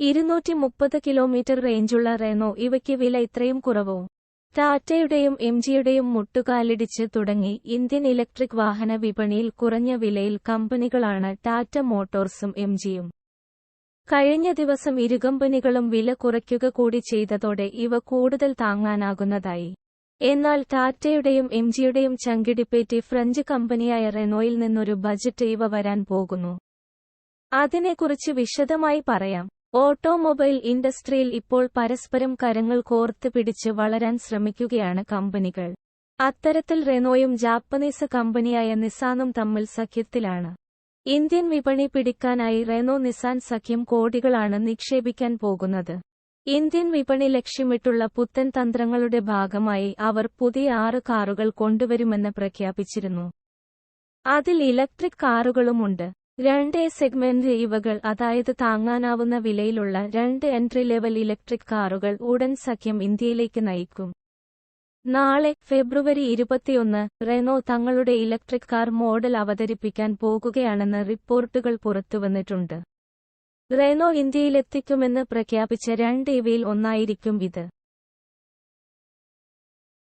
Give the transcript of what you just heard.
ഇരുന്നൂറ്റി മുപ്പത് kilometre റേഞ്ചുള്ള Renault ഇവയ്ക്ക് വില ഇത്രയും കുറവോ. ടാറ്റയുടെയും എം ജിയുടെയും മുട്ടുകാലിടിച്ച് തുടങ്ങി ഇന്ത്യൻ ഇലക്ട്രിക് വാഹന വിപണിയിൽ കുറഞ്ഞ വിലയിൽ കമ്പനികളാണ് ടാറ്റ മോട്ടോഴ്സും എം ജിയും കഴിഞ്ഞ ദിവസം ഇരുകമ്പനികളും വില കുറയ്ക്കുക കൂടി ചെയ്തതോടെ ഇവ കൂടുതൽ താങ്ങാനാകുന്നതായി. എന്നാൽ ടാറ്റയുടെയും എം ജിയുടെയും ചങ്കിടിപ്പേറ്റി ഫ്രഞ്ച് കമ്പനിയായ റെനോയിൽ നിന്നൊരു ബജറ്റ് ഇവ വരാൻ പോകുന്നു. അതിനെക്കുറിച്ച് വിശദമായി പറയാം. ഓട്ടോമൊബൈൽ ഇൻഡസ്ട്രിയിൽ ഇപ്പോൾ പരസ്പരം കരങ്ങൾ കോർത്ത് പിടിച്ച് വളരാൻ ശ്രമിക്കുകയാണ് കമ്പനികൾ. അത്തരത്തിൽ റെനോയും ജാപ്പനീസ് കമ്പനിയായ നിസാനും തമ്മിൽ സഖ്യത്തിലാണ്. ഇന്ത്യൻ വിപണി പിടിക്കാനായി റെനോ നിസാൻ സഖ്യം കോടികളാണ് നിക്ഷേപിക്കാൻ പോകുന്നത്. ഇന്ത്യൻ വിപണി ലക്ഷ്യമിട്ടുള്ള പുത്തൻ തന്ത്രങ്ങളുടെ ഭാഗമായി അവർ പുതിയ ആറ് കാറുകൾ കൊണ്ടുവരുമെന്ന് പ്രഖ്യാപിച്ചിരുന്നു. അതിൽ ഇലക്ട്രിക് കാറുകളുമുണ്ട്. രണ്ട് എ സെഗ്മെന്റ് ഇവകൾ അതായത് താങ്ങാനാവുന്ന വിലയിലുള്ള രണ്ട് എൻട്രി ലെവൽ ഇലക്ട്രിക് കാറുകൾ ഉടൻ സഖ്യം ഇന്ത്യയിലേക്ക് നയിക്കും. നാളെ ഫെബ്രുവരി ഇരുപത്തിയൊന്ന് റെനോ തങ്ങളുടെ ഇലക്ട്രിക് കാർ മോഡൽ അവതരിപ്പിക്കാൻ പോകുകയാണെന്ന് റിപ്പോർട്ടുകൾ പുറത്തുവന്നിട്ടുണ്ട്. റെനോ ഇന്ത്യയിലെത്തിക്കുമെന്ന് പ്രഖ്യാപിച്ച രണ്ട് ഇവയിൽ ഒന്നായിരിക്കും ഇത്.